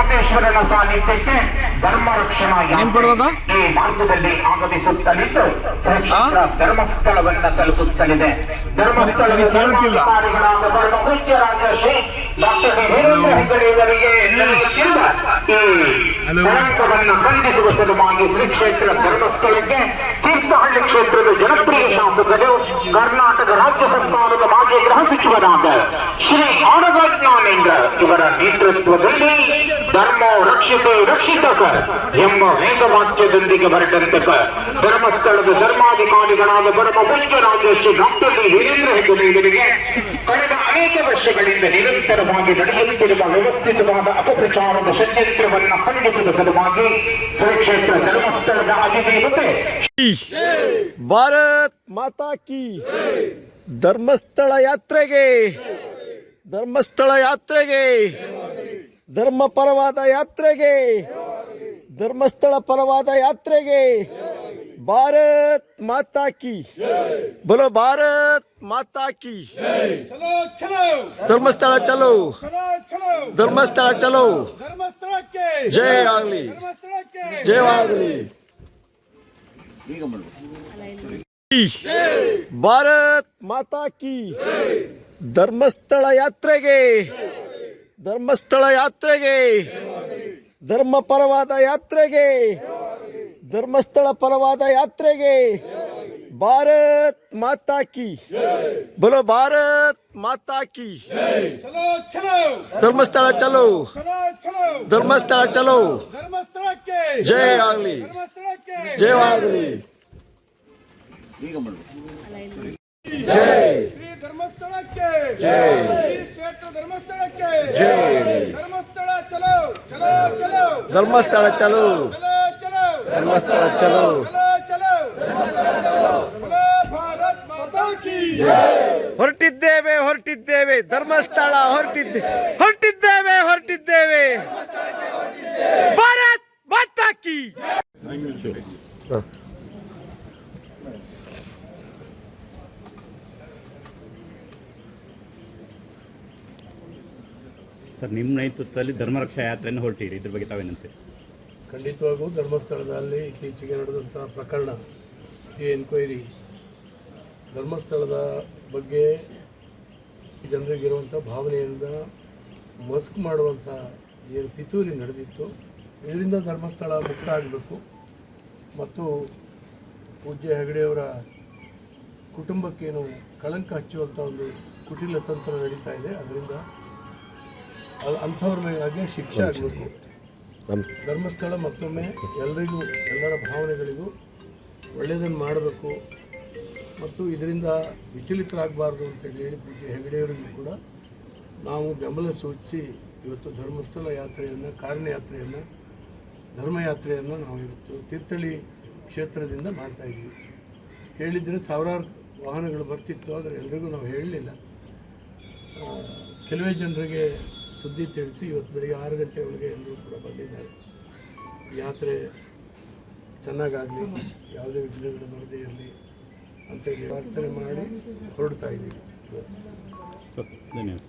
ಮಂಜುನಾಥೇಶ್ವರನ ಸಾನ್ನಿಧ್ಯಕ್ಕೆ ಧರ್ಮ ರಕ್ಷಣಾ? ಈ ಮಾರ್ಗದಲ್ಲಿ ಆಗಮಿಸುತ್ತಲಿದ್ದು ಧರ್ಮಸ್ಥಳವನ್ನು ಧರ್ಮಸ್ಥಳವನ್ನ ತಲುಪುತ್ತಲಿದೆ ಧರ್ಮಸ್ಥಳದ ಕೇಳುತ್ತಿಲ್ಲ. ಧರ್ಮಾಧಿಕಾರಿಗಳಾದ ಧರ್ಮ ಮುಖ್ಯ ರಾಜರ್ಷಿ ಡಾಕ್ಟರ್ ವೀರೇಂದ್ರ ಹೆಗ್ಗಡೆ ಇವರಿಗೆ ನಡೆಯುತ್ತಿರುವ ಈ ಖಂಡಿಸುವ ಸಲುವಾಗಿ ಶ್ರೀ ಕ್ಷೇತ್ರ ಧರ್ಮಸ್ಥಳಕ್ಕೆ ತೀರ್ಥಹಳ್ಳಿ ಕ್ಷೇತ್ರದ ಜನಪ್ರಿಯ ಶಾಸಕರು ಕರ್ನಾಟಕ ರಾಜ್ಯ ಸರ್ಕಾರದ ಮಾಜಿ ಗೃಹ ಸಚಿವರಾದ ಶ್ರೀ ಆನಗಜ್ಞಾನೇಂದ್ರ ಇವರ ನೇತೃತ್ವದಲ್ಲಿ ರಕ್ಷಿತೆ ರಕ್ಷಿತಕ. ಎಂಬ ವೇದವಾಕ್ಯದೊಂದಿಗೆ ಹೊರಟಂತಕ ಧರ್ಮಸ್ಥಳದ ಧರ್ಮಾಧಿಕಾರಿಗಳಾದ ಪರಮ ಮುಖ್ಯ ರಾಜಶ್ರೀ ಡಾಕ್ಟರ್ ಡಿ ವೀರೇಂದ್ರ ಹೆಗ್ಗಡೆ ಇವರಿಗೆ ಕಳೆದ ಅನೇಕ ವರ್ಷಗಳಿಂದ ನಿರಂತರವಾಗಿ ನಡೆಯುತ್ತಿರುವ ವ್ಯವಸ್ಥಿತವಾದ ಅಪಪ್ರಚಾರದ ಷಡ್ಯಂತ್ರವನ್ನು ಖಂಡಿಸುವ ಸಲುವಾಗಿ ಶ್ರೀಕ್ಷೇತ್ರ ಧರ್ಮಸ್ಥಳದ ಅಧಿದೇವತೆ ಭಾರತ್ ಮಾತಾ ಕಿ ಧರ್ಮಸ್ಥಳ ಯಾತ್ರೆಗೆ ಧರ್ಮಸ್ಥಳ ಯಾತ್ರೆಗೆ ಧರ್ಮ ಪರವಾದ ಯಾತ್ರೆಗೆ ಧರ್ಮಸ್ಥಳ ಪರವಾದ ಯಾತ್ರೆಗೆ ಭಾರತ್ ಮಾತಾ ಕಿ. ಬಲೋ ಭಾರತ್ ಮಾತಾ ಕಿ. ಚಲೋ ಚಲೋ. ಧರ್ಮಸ್ಥಳ ಚಲೋ. ಚಲೋ ಚಲೋ. ಧರ್ಮಸ್ಥಳ ಚಲೋ. ಧರ್ಮಸ್ಥಳಕ್ಕೆ. ಜಯ ಆಗಲಿ. ಧರ್ಮಸ್ಥಳಕ್ಕೆ. ಜಯವಾಗಲಿ ಭಾರತ್ ಮಾತಾ ಕಿ. ಧರ್ಮಸ್ಥಳ ಯಾತ್ರೆಗೆ ಧರ್ಮಸ್ಥಳ ಯಾತ್ರೆಗೆ ಧರ್ಮ ಪರವಾದ ಯಾತ್ರೆಗೆ ಧರ್ಮಸ್ಥಳ ಪರವಾದ ಯಾತ್ರೆಗೆ ಭಾರತ್ ಮಾತಾ ಕಿ ಬಲೋ ಭಾರತ್ ಮಾತಾ ಕಿ ಚಲೋ ಚಲೋ ಧರ್ಮಸ್ಥಳ ಚಲೋ ಚಲೋ ಚಲೋ ಧರ್ಮಸ್ಥಳ ಚಲೋ ಧರ್ಮಸ್ಥಳಕ್ಕೆ ಜಯ ಆಗಲಿ ಧರ್ಮಸ್ಥಳಕ್ಕೆ ಜಯವಾಗಲಿ ಶ್ರೀ ಧರ್ಮಸ್ಥಳಕ್ಕೆ ಶ್ರೀ ಕ್ಷೇತ್ರ ಧರ್ಮಸ್ಥಳಕ್ಕೆ ಧರ್ಮಸ್ಥಳ ಧರ್ಮಸ್ಥಳ ಚಲೋ ಚಲೋ ಚಲೋ ಧರ್ಮಸ್ಥಳ ಚಲೋ ಚಲೋ ಚಲೋ ಚಲೋ ಭಾರತ್ ಮಾತಾ ಕಿ ಹೊರಟಿದ್ದೇವೆ ಹೊರಟಿದ್ದೇವೆ ಧರ್ಮಸ್ಥಳ ಹೊರಟಿದ್ದೆ ಹೊರಟಿದ್ದೇವೆ ಹೊರಟಿದ್ದೇವೆ ಭಾರತ್ ಮಾತಾ ಕಿ ಸರ್, ನಿಮ್ಮ ನೇತೃತ್ವದಲ್ಲಿ ಧರ್ಮರಕ್ಷಾ ಯಾತ್ರೆಯನ್ನು ಹೊರಟಿರಿ. ಇದ್ರ ಬಗ್ಗೆ ತಾವೇನಂತೆ ಖಂಡಿತವಾಗೂ ಧರ್ಮಸ್ಥಳದಲ್ಲಿ ಇತ್ತೀಚೆಗೆ ನಡೆದಂಥ ಪ್ರಕರಣ, ಈ ಎನ್ಕ್ವೈರಿ ಧರ್ಮಸ್ಥಳದ ಬಗ್ಗೆ ಜನರಿಗಿರುವಂಥ ಭಾವನೆಯಿಂದ ಮಸ್ಕ್ ಮಾಡುವಂಥ ಏನು ಪಿತೂರಿ ನಡೆದಿತ್ತು. ಇದರಿಂದ ಧರ್ಮಸ್ಥಳ ಮುಕ್ತ ಆಗಬೇಕು. ಮತ್ತು ಪೂಜ್ಯ ಹೆಗಡೆಯವರ ಕುಟುಂಬಕ್ಕೇನು ಕಳಂಕ ಹಚ್ಚುವಂಥ ಒಂದು ಕುಟಿಲ ತಂತ್ರ ನಡೀತಾ ಇದೆ. ಅದರಿಂದ ಅಂಥವ್ರ ಮೇಲೆ ಶಿಕ್ಷೆ ಆಗಬೇಕು. ಧರ್ಮಸ್ಥಳ ಮತ್ತೊಮ್ಮೆ ಎಲ್ಲರಿಗೂ ಎಲ್ಲರ ಭಾವನೆಗಳಿಗೂ ಒಳ್ಳೆಯದನ್ನು ಮಾಡಬೇಕು. ಮತ್ತು ಇದರಿಂದ ವಿಚಲಿತರಾಗಬಾರ್ದು ಅಂತೇಳಿ ಹೇಳಿ ಪೂಜೆ ಹೆಗಡೆಯವರಿಗೂ ಕೂಡ ನಾವು ಬೆಂಬಲ ಸೂಚಿಸಿ ಇವತ್ತು ಧರ್ಮಸ್ಥಳ ಯಾತ್ರೆಯನ್ನು ಕಾರಣಯಾತ್ರೆಯನ್ನು ಧರ್ಮಯಾತ್ರೆಯನ್ನು ನಾವು ಇವತ್ತು ತೀರ್ಥಹಳ್ಳಿ ಕ್ಷೇತ್ರದಿಂದ ಮಾಡ್ತಾ ಇದ್ದೀವಿ. ಹೇಳಿದರೆ ಸಾವಿರಾರು ವಾಹನಗಳು ಬರ್ತಿತ್ತು ಆದರೆ ಎಲ್ರಿಗೂ ನಾವು ಹೇಳಲಿಲ್ಲ. ಕೆಲವೇ ಜನರಿಗೆ ಸುದ್ದಿ ತಿಳಿಸಿ ಇವತ್ತು ಬೆಳಿಗ್ಗೆ ಆರು ಗಂಟೆ ಒಳಗೆ ಎಲ್ಲರೂ ಕೂಡ ಬಂದಿದ್ದಾರೆ. ಯಾತ್ರೆ ಚೆನ್ನಾಗಾಗಲಿ, ಯಾವುದೇ ವಿಘ್ನಗಳು ಬರದೇ ಇರಲಿ ಅಂತೇಳಿ ಪ್ರಾರ್ಥನೆ ಮಾಡಿ ಹೊರಡ್ತಾ ಇದ್ದೀವಿ. ಧನ್ಯವಾದ.